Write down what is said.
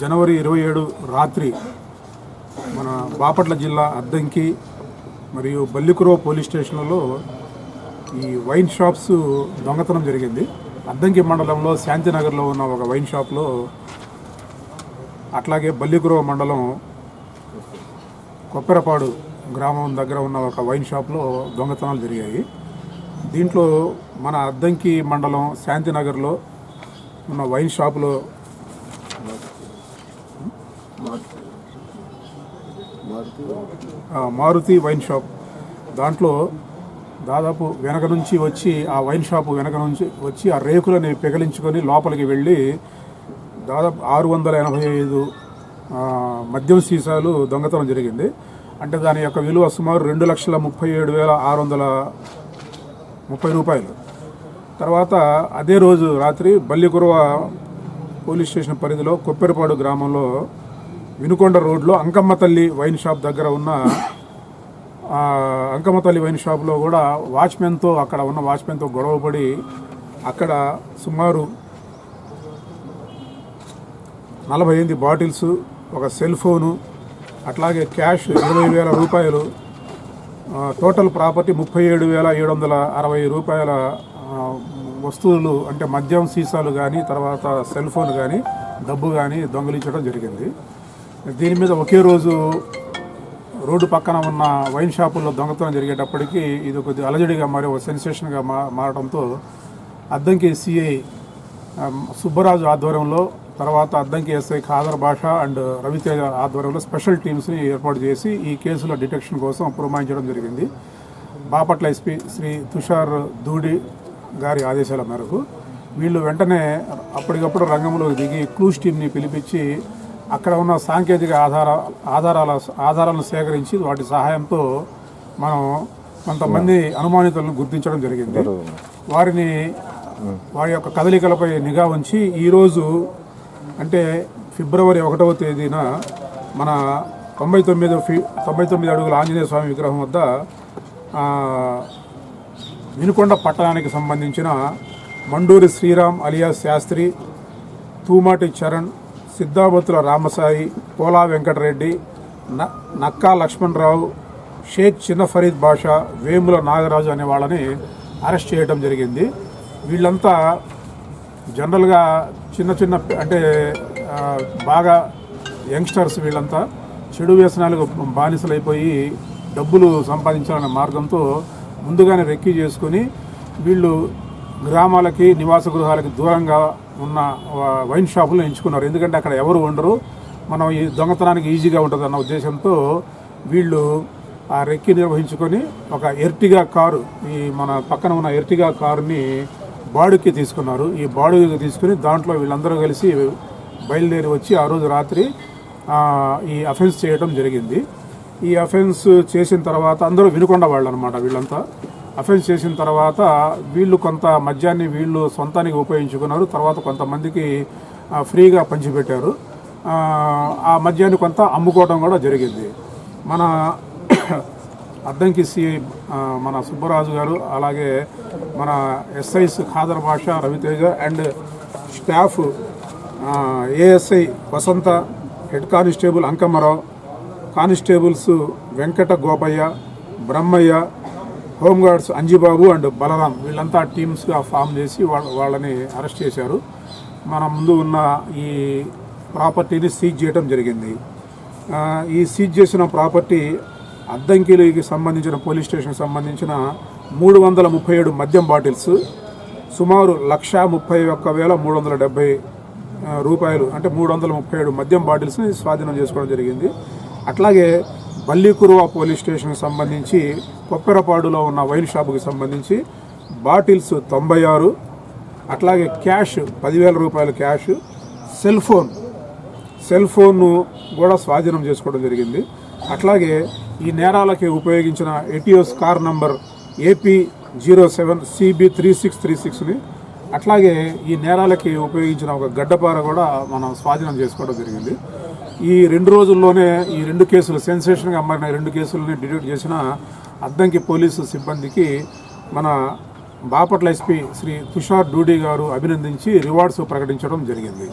జనవరి ఇరవై ఏడు రాత్రి మన బాపట్ల జిల్లా అద్దంకి మరియు బల్లికురవ పోలీస్ స్టేషన్లలో ఈ వైన్ షాప్స్ దొంగతనం జరిగింది. అద్దంకి మండలంలో శాంతినగర్లో ఉన్న ఒక వైన్ షాప్లో అట్లాగే బల్లికురవ మండలం కొప్పెరపాడు గ్రామం దగ్గర ఉన్న ఒక వైన్ షాప్లో దొంగతనాలు జరిగాయి. దీంట్లో మన అద్దంకి మండలం శాంతినగర్లో ఉన్న వైన్ షాపులో మారుతి వైన్ షాప్. దాంట్లో దాదాపు వెనక నుంచి వచ్చి ఆ వైన్ షాప్ వెనక నుంచి వచ్చి ఆ రేకులని పెగలించుకొని లోపలికి వెళ్ళి దాదాపు ఆరు వందల ఎనభై ఐదు మద్యం సీసాలు దొంగతనం జరిగింది. అంటే దాని యొక్క విలువ సుమారు రెండు లక్షల ముప్పై ఏడు వేల ఆరు వందల ముప్పై రూపాయలు. తర్వాత అదే రోజు రాత్రి బల్లికురవ పోలీస్ స్టేషన్ పరిధిలో కొప్పెరపాడు గ్రామంలో వినుకొండ రోడ్లో అంకమ్మ తల్లి వైన్ షాప్ దగ్గర ఉన్న అంకమ్మ తల్లి వైన్ షాప్లో కూడా వాచ్మెన్తో అక్కడ ఉన్న వాచ్మెన్తో గొడవపడి అక్కడ సుమారు నలభై ఎనిమిది బాటిల్స్ ఒక సెల్ ఫోను అట్లాగే క్యాష్ ఇరవై వేల రూపాయలు టోటల్ ప్రాపర్టీ ముప్పై ఏడు వేల ఏడు వందల అరవై రూపాయల వస్తువులు అంటే మద్యం సీసాలు కానీ తర్వాత సెల్ ఫోన్ కానీ డబ్బు కానీ దొంగిలించడం జరిగింది. దీని మీద ఒకే రోజు రోడ్డు పక్కన ఉన్న వైన్ షాపుల్లో దొంగతనం జరిగేటప్పటికీ ఇది కొద్ది అలజడిగా మరి ఒక సెన్సేషన్గా మా మారడంతో అద్దంకి సిఐ సుబ్బరాజు ఆధ్వర్యంలో తర్వాత అద్దంకి ఎస్ఐ ఖాదర్ భాష అండ్ రవితేజ ఆధ్వర్యంలో స్పెషల్ టీమ్స్ని ఏర్పాటు చేసి ఈ కేసుల డిటెక్షన్ కోసం పురమాయించడం జరిగింది. బాపట్ల ఎస్పీ శ్రీ తుషార్ దూడి గారి ఆదేశాల మేరకు వీళ్ళు వెంటనే అప్పటికప్పుడు రంగంలోకి దిగి క్లూస్ టీమ్ని పిలిపించి అక్కడ ఉన్న సాంకేతిక ఆధార ఆధారాల ఆధారాలను సేకరించి వాటి సహాయంతో మనం కొంతమంది అనుమానితులను గుర్తించడం జరిగింది. వారిని వారి యొక్క కదలికలపై నిఘా ఉంచి ఈరోజు అంటే ఫిబ్రవరి ఒకటవ తేదీన మన తొంభై తొమ్మిది ఫీ తొంభై తొమ్మిది అడుగుల ఆంజనేయ స్వామి విగ్రహం వద్ద వినుకొండ పట్టణానికి సంబంధించిన మండూరి శ్రీరామ్ అలియాస్ శాస్త్రి తూమాటి చరణ్ సిద్ధాబతుల రామసాయి పోలా వెంకటరెడ్డి న నక్కా లక్ష్మణరావు షేక్ చిన్న ఫరీద్ బాషా వేముల నాగరాజు అనే వాళ్ళని అరెస్ట్ చేయడం జరిగింది. వీళ్ళంతా జనరల్గా చిన్న చిన్న అంటే బాగా యంగ్స్టర్స్ వీళ్ళంతా చెడు వ్యసనాలకు బానిసలైపోయి డబ్బులు సంపాదించాలనే మార్గంతో ముందుగానే రెక్కీ చేసుకొని వీళ్ళు గ్రామాలకి నివాస గృహాలకి దూరంగా ఉన్న వైన్ షాపులు ఎంచుకున్నారు. ఎందుకంటే అక్కడ ఎవరు ఉండరు మనం ఈ దొంగతనానికి ఈజీగా ఉంటుందన్న ఉద్దేశంతో వీళ్ళు ఆ రెక్కి నిర్వహించుకొని ఒక ఎర్టిగా కారు ఈ మన పక్కన ఉన్న ఎర్టిగా కారుని బాడుకి తీసుకున్నారు. ఈ బాడుకి తీసుకుని దాంట్లో వీళ్ళందరూ కలిసి బయలుదేరి వచ్చి ఆ రోజు రాత్రి ఈ అఫెన్స్ చేయడం జరిగింది. ఈ అఫెన్స్ చేసిన తర్వాత అందరూ వినుకొండ వాళ్ళు అనమాట వీళ్ళంతా. అఫెన్స్ చేసిన తర్వాత వీళ్ళు కొంత మద్యాన్ని వీళ్ళు సొంతానికి ఉపయోగించుకున్నారు. తర్వాత కొంతమందికి ఫ్రీగా పంచిపెట్టారు. ఆ, మద్యాన్ని కొంత అమ్ముకోవడం కూడా జరిగింది. మన అద్దంకి సిఐ మన సుబ్బరాజు గారు అలాగే మన SIs Khadar Basha Raviteja and staff ASI Vasanta head constable Ankammarao constables Venkata Gopayya Brahmayya home guards Anjibabu and Balaram వీళ్ళంతా టీమ్స్గా ఫామ్ చేసి వాళ్ళ వాళ్ళని అరెస్ట్ చేశారు. మన ముందు ఉన్న ఈ ప్రాపర్టీని సీజ్ చేయడం జరిగింది. ఈ సీజ్ చేసిన ప్రాపర్టీ అద్దంకిలికి సంబంధించిన పోలీస్ స్టేషన్కి సంబంధించిన మూడు వందల ముప్పై ఏడు మద్యం బాటిల్స్ సుమారు లక్ష ముప్పై ఒక్క వేల మూడు వందల డెబ్బై రూపాయలు అంటే మూడు వందల ముప్పై ఏడు మద్యం బాటిల్స్ని స్వాధీనం చేసుకోవడం జరిగింది. అట్లాగే బల్లికురువ పోలీస్ స్టేషన్కి సంబంధించి కొప్పెరపాడులో ఉన్న వైన్ షాపుకి సంబంధించి బాటిల్స్ తొంభై ఆరు అట్లాగే క్యాష్ పదివేల రూపాయల క్యాష్ సెల్ ఫోన్ సెల్ ఫోన్ను కూడా స్వాధీనం చేసుకోవడం జరిగింది. అట్లాగే ఈ నేరాలకి ఉపయోగించిన Etios car number AP zero seven CB three six three సిక్స్ని అట్లాగే ఈ నేరాలకి ఉపయోగించిన ఒక గడ్డపార కూడా మనం స్వాధీనం చేసుకోవడం జరిగింది. ఈ రెండు రోజుల్లోనే ఈ రెండు కేసులు సెన్సేషన్గా మారిన రెండు కేసులని డిటెక్ట్ చేసిన అద్దంకి పోలీసు సిబ్బందికి మన బాపట్ల ఎస్పీ శ్రీ తుషార్ డూడి గారు అభినందించి రివార్డ్స్ ప్రకటించడం జరిగింది.